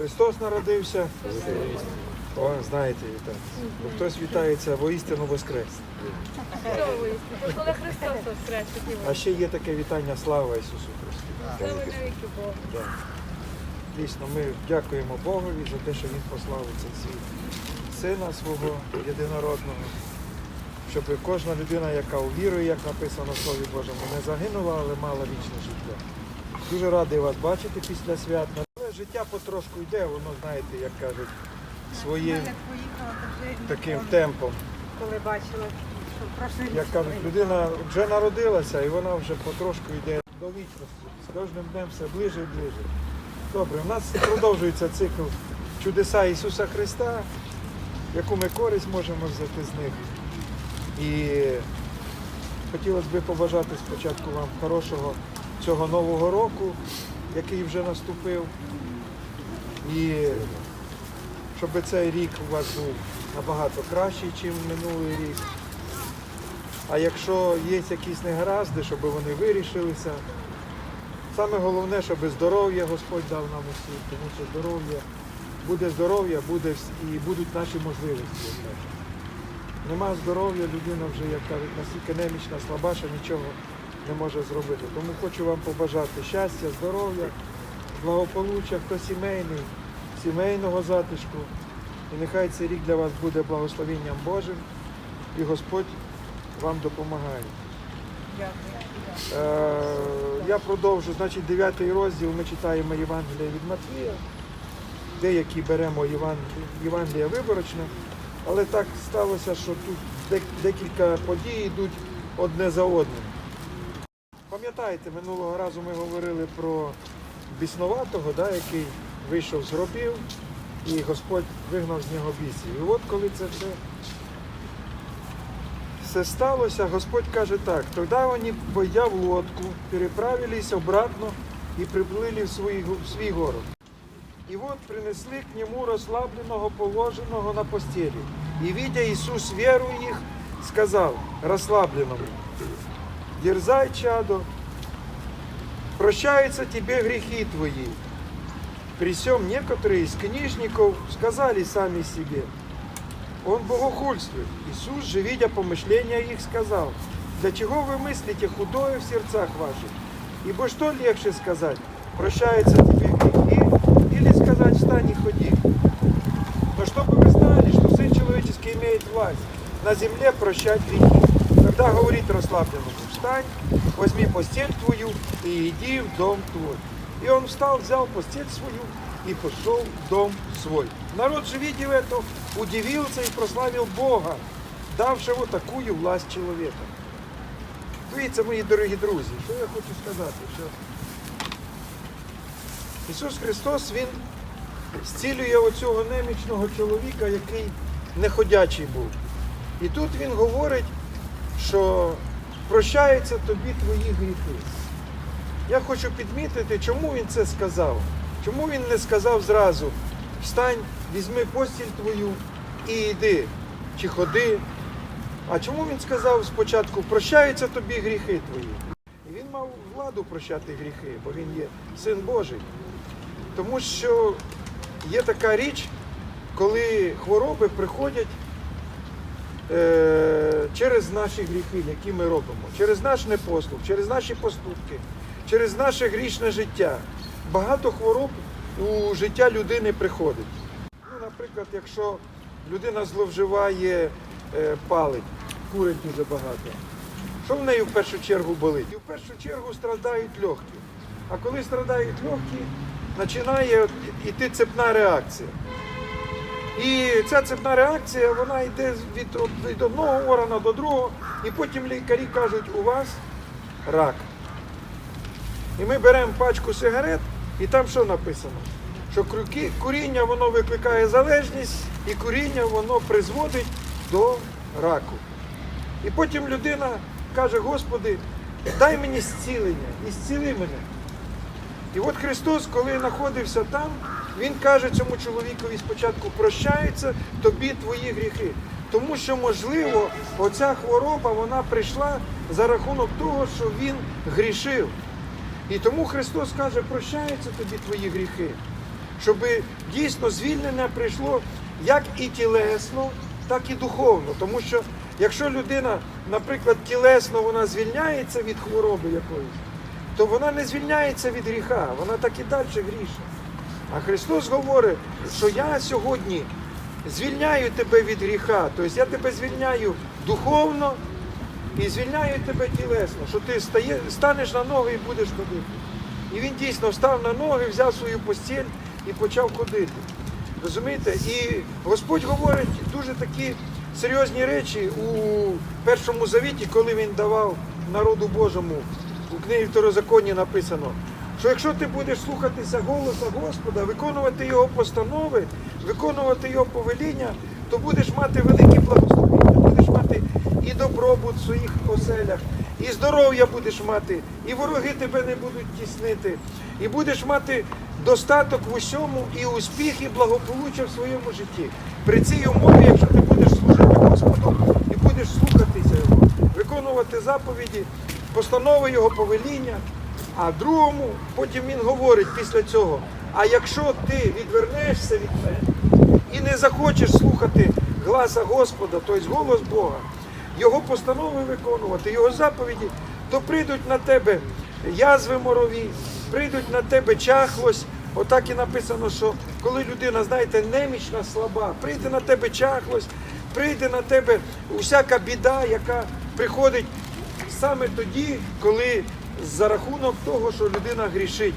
Христос народився. О, знаєте, вітаю. Бо хтось вітається воістину воскрес. А ще є таке вітання слава Ісусу Христу. слава навіки Богу. Дійсно, ми дякуємо Богові за те, що Він послав цей світ сина свого єдинородного, щоб кожна людина, яка увірує, як написано в Слові Божому, не загинула, але мала вічне життя. Дуже радий вас бачити після свят. Але життя потрошку йде, воно, знаєте, як кажуть, своїм таким темпом. коли бачила, що прошлий Як кажуть, людина вже народилася і вона вже потрошку йде до вічності. З кожним днем все ближе і ближе. Добре, у нас продовжується цикл чудеса Ісуса Христа, яку ми користь можемо взяти з них. І хотілося б побажати спочатку вам хорошого цього нового року, який вже наступив. І щоб цей рік у вас був набагато кращий, ніж минулий рік. А якщо є якісь негаразди, щоб вони вирішилися. Саме головне, щоб здоров'я Господь дав нам усім, тому що здоров'я, буде здоров'я, буде і будуть наші можливості. Нема здоров'я, людина вже, як кажуть, настільки немічна, слаба, що нічого не може зробити. Тому хочу вам побажати щастя, здоров'я, благополуччя, хто сімейний, сімейного затишку. І нехай цей рік для вас буде благословенням Божим, і Господь вам допомагає. Е, Я продовжу, значить, 9 розділ ми читаємо Євангелія від Матвія. Деякі беремо Євангелія, виборочне, але так сталося, що тут декілька подій йдуть одне за одним. Пам'ятаєте, минулого разу ми говорили про біснуватого, да, який вийшов з гробів, і Господь вигнав з нього бісів. І от коли це все все сталося, Господь каже так, тогда вони, войдя в лодку, переправились обратно и приплыли в свій, в свій город. І от принесли к нему розслабленого, положеного на постелі. І видя Ісус віру їх, сказав розслабленому, дерзай, чадо, прощаются тебе грехи твои. При сём некоторые из книжников сказали сами себе, он богохульствует. Иисус же, видя помышления их, сказал, для чего вы мыслите худое в сердцах ваших? Ибо что легче сказать, прощаются тебе грехи, или сказать, встань и ходи? Но чтобы вы знали, что Сын Человеческий имеет власть на земле прощать грехи. Тогда говорит расслабленному, встань, возьми постель твою и иди в дом твой. И он встал, взял постель свою и пошел в дом свой. Народ же, видев это, удивился и прославил Бога, давшего такую власть человека. Дивіться, мої дорогі друзі, що я хочу сказати, що Ісус Христос, Він зцілює оцього немічного чоловіка, який неходячий був. І тут Він говорить, що прощаються тобі твої гріхи. Я хочу підмітити, чому він це сказав. Чому він не сказав зразу встань, візьми постіль твою і йди, чи ходи. А чому він сказав спочатку прощаються тобі гріхи твої? І він мав владу прощати гріхи, бо він є син Божий. Тому що є така річ, коли хвороби приходять через наші гріхи, які ми робимо, через наш непослух, через наші поступки, через наше грішне життя. Багато хвороб у життя людини приходить. Ну, наприклад, якщо людина зловживає е, палить, курить дуже багато, що в неї в першу чергу болить? І в першу чергу страдають легкі. А коли страдають легкі, починає йти цепна реакція. І ця цепна реакція вона йде від, від одного органу до другого, і потім лікарі кажуть, у вас рак. І ми беремо пачку сигарет, і там що написано? Що куріння воно викликає залежність, і куріння воно призводить до раку. І потім людина каже, Господи, дай мені зцілення, і зціли мене. І от Христос, коли знаходився там, Він каже цьому чоловікові спочатку, прощаються тобі твої гріхи. Тому що, можливо, оця хвороба вона прийшла за рахунок того, що він грішив. І тому Христос каже, прощаються тобі твої гріхи. щоб дійсно звільнення прийшло як і тілесно, так і духовно. Тому що якщо людина, наприклад, тілесно вона звільняється від хвороби якоїсь, то вона не звільняється від гріха, вона так і далі грішить. А Христос говорить, що я сьогодні звільняю тебе від гріха, тобто я тебе звільняю духовно і звільняю тебе тілесно, що ти станеш на ноги і будеш ходити. І він дійсно встав на ноги, взяв свою постіль і почав ходити. Розумієте? І Господь говорить дуже такі серйозні речі у першому завіті, коли він давав народу Божому у книгі Второзаконні написано, що якщо ти будеш слухатися голоса Господа, виконувати його постанови, виконувати його повеління, то будеш мати великі благословення, будеш мати і добробут в своїх оселях, і здоров'я будеш мати, і вороги тебе не будуть тіснити, і будеш мати достаток в усьому, і успіх, і благополуччя в своєму житті. При цій умові, якщо ти будеш служити Господу і будеш слухатися Його, виконувати заповіді, постанови Його повеління. А другому, потім він говорить після цього: а якщо ти відвернешся від мене і не захочеш слухати гласа Господа, тобто голос Бога, Його постанови виконувати, Його заповіді, то прийдуть на тебе язви морові, прийдуть на тебе чахлость. Отак і написано, що коли людина, знаєте, немічна, слаба, прийде на тебе чахлость, прийде на тебе усяка біда, яка приходить саме тоді, коли за рахунок того, що людина грішить,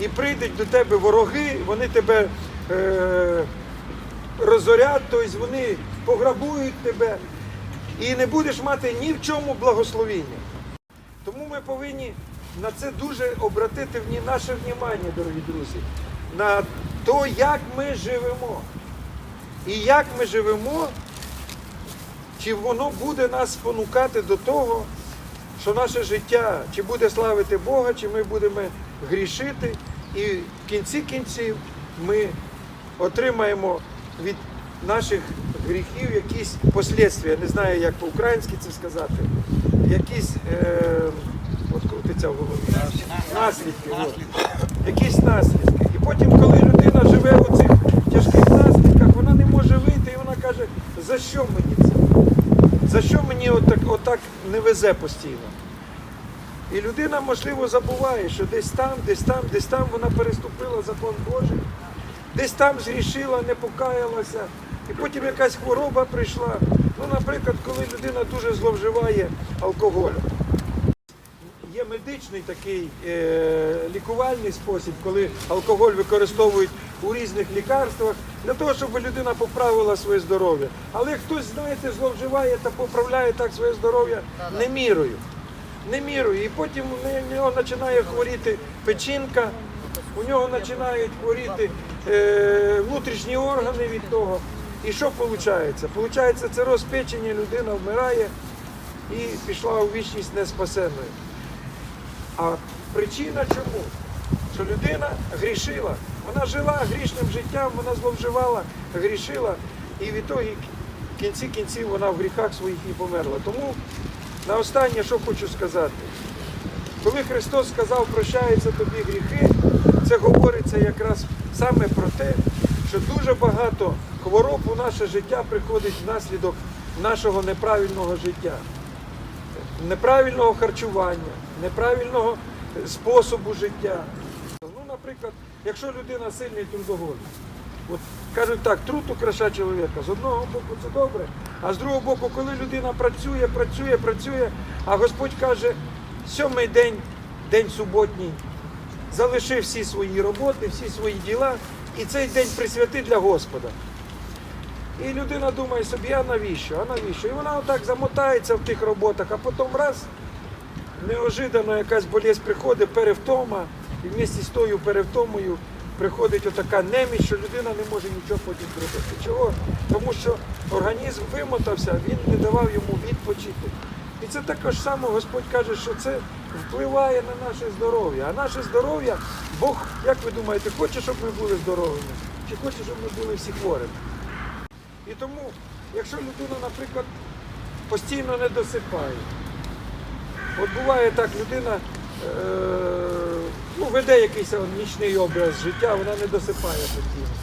і прийдуть до тебе вороги, вони тебе е, розорять, тобто вони пограбують тебе, і не будеш мати ні в чому благословіння. Тому ми повинні на це дуже обратити наше внимання, дорогі друзі, на то, як ми живемо. І як ми живемо, чи воно буде нас спонукати до того, що наше життя чи буде славити Бога, чи ми будемо грішити, і в кінці кінців ми отримаємо від наших гріхів якісь послідствия. Не знаю, як по-українськи це сказати. Якісь е, от крутиться в голові. Наслідки. от. Якісь наслідки. І потім, коли людина живе у цих тяжких наслідках, вона не може вийти, і вона каже, за що це? За що мені отак, отак не везе постійно? І людина, можливо, забуває, що десь там, десь там, десь там вона переступила закон Божий, десь там зрішила, не покаялася, і потім якась хвороба прийшла. Ну, наприклад, коли людина дуже зловживає алкоголем. Є медичний такий е, лікувальний спосіб, коли алкоголь використовують у різних лікарствах для того, щоб людина поправила своє здоров'я. Але хтось, знаєте, зловживає та поправляє так своє здоров'я не мірою. Не мірою. І потім у у нього починає хворіти печінка, у нього починають хворіти е, внутрішні органи від того. І що виходить? Получається, це розпечення, людина вмирає і пішла у вічність неспасенною. А причина чому? Що людина грішила. Вона жила грішним життям, вона зловживала, грішила, і в ітогі в кінці кінців вона в гріхах своїх і померла. Тому на останнє, що хочу сказати, коли Христос сказав, прощаються тобі гріхи, це говориться якраз саме про те, що дуже багато хвороб у наше життя приходить внаслідок нашого неправильного життя неправильного харчування, неправильного способу життя. Ну, наприклад, якщо людина сильний трудоголік, от кажуть так, труд украша чоловіка. З одного боку це добре, а з другого боку, коли людина працює, працює, працює, а Господь каже, сьомий день, день суботній, залиши всі свої роботи, всі свої діла, і цей день присвяти для Господа. І людина думає собі, а навіщо? А навіщо? І вона отак замотається в тих роботах, а потім раз неожиданно якась болезнь приходить, перевтома, і вместе з тою перевтомою приходить отака неміч, що людина не може нічого потім зробити. Чого? Тому що організм вимотався, він не давав йому відпочити. І це також само Господь каже, що це впливає на наше здоров'я. А наше здоров'я, Бог, як ви думаєте, хоче, щоб ми були здоровими? Чи хоче, щоб ми були всі хворими? І тому, якщо людина, наприклад, постійно не досипає, от буває так, людина ну, веде якийсь нічний образ життя, вона не досипає постійно.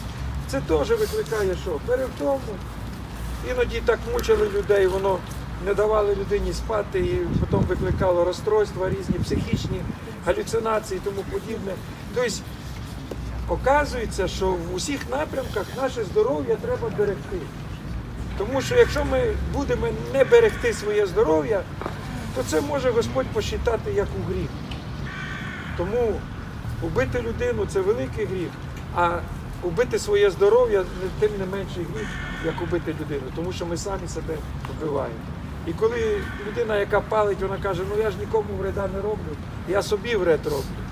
Це теж викликає що? Перевтому. Іноді так мучили людей, воно не давали людині спати і потім викликало розстройства, різні психічні галюцинації і тому подібне. Тобто, оказується, що в усіх напрямках наше здоров'я треба берегти. Тому що якщо ми будемо не берегти своє здоров'я, то це може Господь посчитати як у гріх. Тому убити людину це великий гріх, а убити своє здоров'я тим не менший гріх, як убити людину, тому що ми самі себе вбиваємо. І коли людина, яка палить, вона каже, ну я ж нікому вреда не роблю, я собі вред роблю.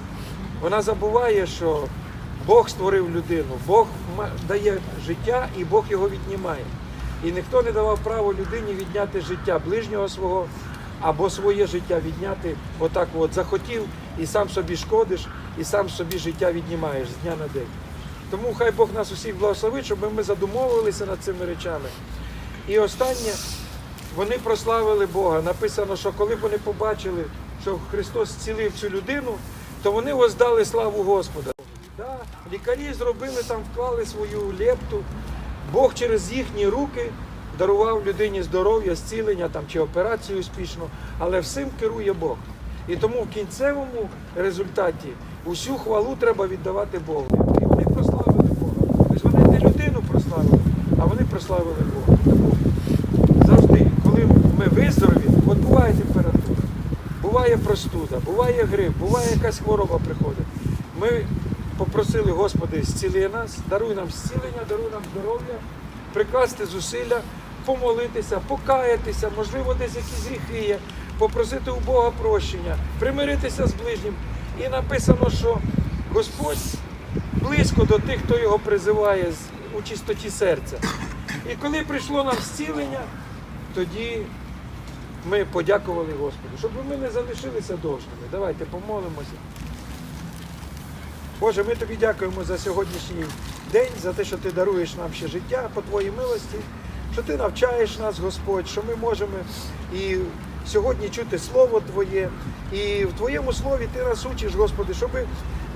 Вона забуває, що Бог створив людину, Бог дає життя і Бог його віднімає. І ніхто не давав право людині відняти життя ближнього свого або своє життя відняти. Отак от захотів і сам собі шкодиш, і сам собі життя віднімаєш з дня на день. Тому хай Бог нас усіх благословить, щоб ми задумовувалися над цими речами. І останнє, вони прославили Бога. Написано, що коли вони побачили, що Христос зцілив цю людину, то вони воздали славу Господа. Да, лікарі зробили там, вклали свою лепту. Бог через їхні руки дарував людині здоров'я, зцілення там, чи операцію успішно, але всім керує Бог. І тому в кінцевому результаті усю хвалу треба віддавати Богу. І вони прославили Бога. Тобто вони не людину прославили, а вони прославили Бога. Завжди, коли ми виздорові, от буває температура, буває простуда, буває грип, буває якась хвороба приходить. Ми попросили Господи, зціли нас, даруй нам зцілення, даруй нам здоров'я, прикласти зусилля, помолитися, покаятися, можливо, десь якісь гріхи є, попросити у Бога прощення, примиритися з ближнім. І написано, що Господь близько до тих, хто його призиває у чистоті серця. І коли прийшло нам зцілення, тоді ми подякували Господу, щоб ми не залишилися довжними. Давайте помолимося. Боже, ми тобі дякуємо за сьогоднішній день, за те, що ти даруєш нам ще життя по твоїй милості, що ти навчаєш нас, Господь, що ми можемо і сьогодні чути Слово Твоє. І в Твоєму слові ти нас учиш, Господи, щоб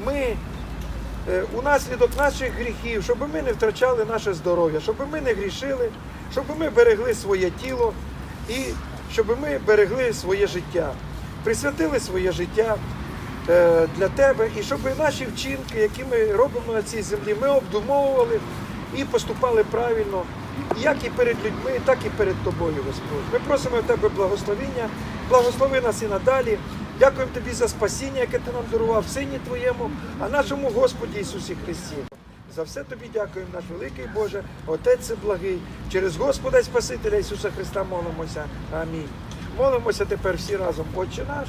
ми е, унаслідок наших гріхів, щоб ми не втрачали наше здоров'я, щоб ми не грішили, щоб ми берегли своє тіло і щоб ми берегли своє життя, присвятили своє життя для тебе, і щоб наші вчинки, які ми робимо на цій землі, ми обдумовували і поступали правильно, як і перед людьми, так і перед тобою, Господь. Ми просимо в тебе благословіння, благослови нас і надалі. Дякуємо тобі за спасіння, яке ти нам дарував Сині Твоєму, а нашому Господі Ісусі Христі. За все тобі дякуємо, наш великий Боже, Отець благий. Через Господа і Спасителя Ісуса Христа молимося. Амінь. Молимося тепер всі разом, Отче наш.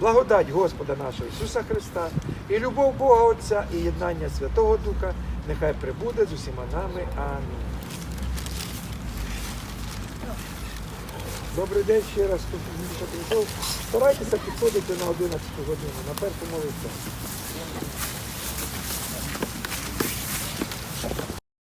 Благодать Господа нашого Ісуса Христа, і любов Бога Отця, і єднання Святого Духа, нехай прибуде з усіма нами. Амінь. Добрий день ще раз. Старайтеся підходити на 11 годину, на першу молитву.